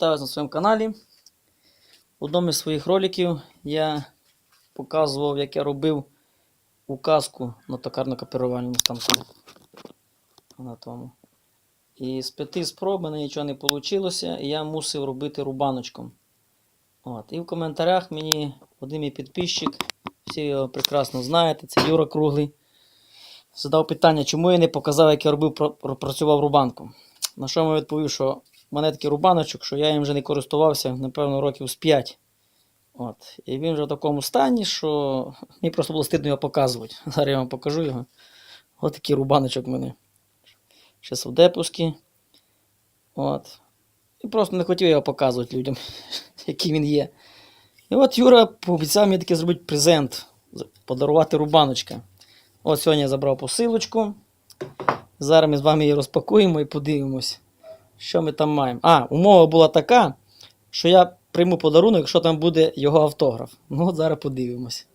Вітаю вас на своєму каналі. В одному із своїх роликів я показував, як я робив указку на токарно-копірувальному станку. На тому. І з п'яти спроб мене нічого не вийшло, і я мусив робити рубаночком. От. І в коментарях мені один мій підписчик, всі його прекрасно знаєте, це Юра Круглий. Задав питання, чому я не показав, як я робив, працював рубанком. На що я відповів, що мене такий рубаночок, що я їм вже не користувався, напевно, років з 5. От. І він вже в такому стані, що мені просто було стидно його показувати. Зараз я вам покажу його. Ось такий рубаночок в мене. Ще совдепуски. От. І просто не хотів його показувати людям, який він є. І от Юра пообіцяв мені таки зробити презент, подарувати рубаночка. От сьогодні я забрав посилочку. Зараз ми з вами її розпакуємо і подивимось, що ми там маємо. А, умова була така, що я прийму подарунок, якщо там буде його автограф. Ну, от зараз подивимось.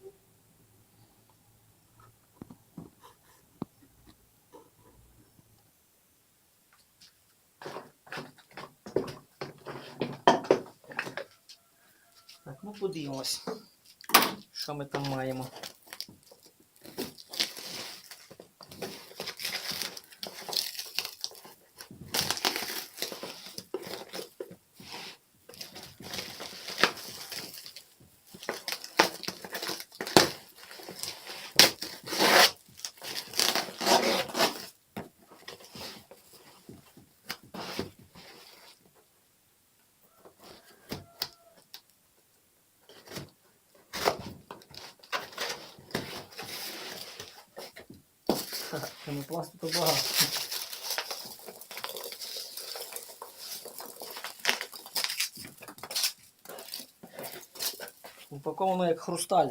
Так, ну подивимось, що ми там маємо. Так, пенопласту то багато. Упаковано як хрусталь.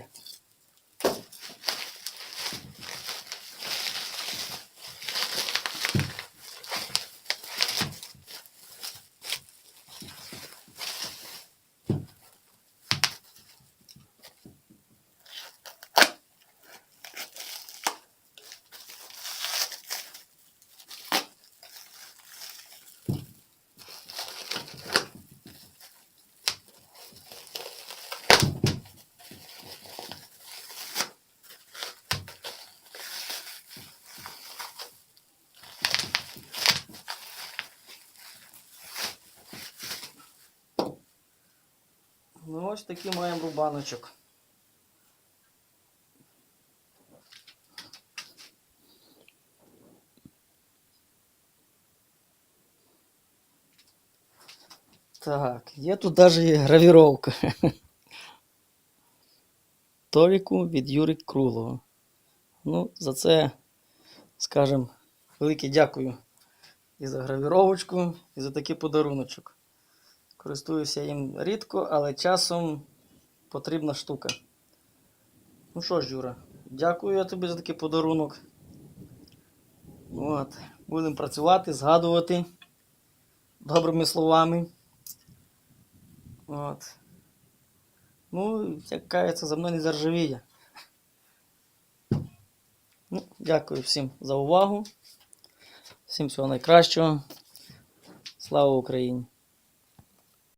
Ну ось такий маємо рубаночок. Так, є тут навіть гравіровка. Толіку від Юри Круглого. Ну, за це, скажем, велике дякую і за гравіровочку, і за такий подаруночок. Користуюся їм рідко, але часом потрібна штука. Ну що ж, Юра, дякую я тобі за такий подарунок. От. Будемо працювати, згадувати добрими словами. От. Ну, як кається, за мною не заржавіє. Ну, дякую всім за увагу. Всім всього найкращого. Слава Україні!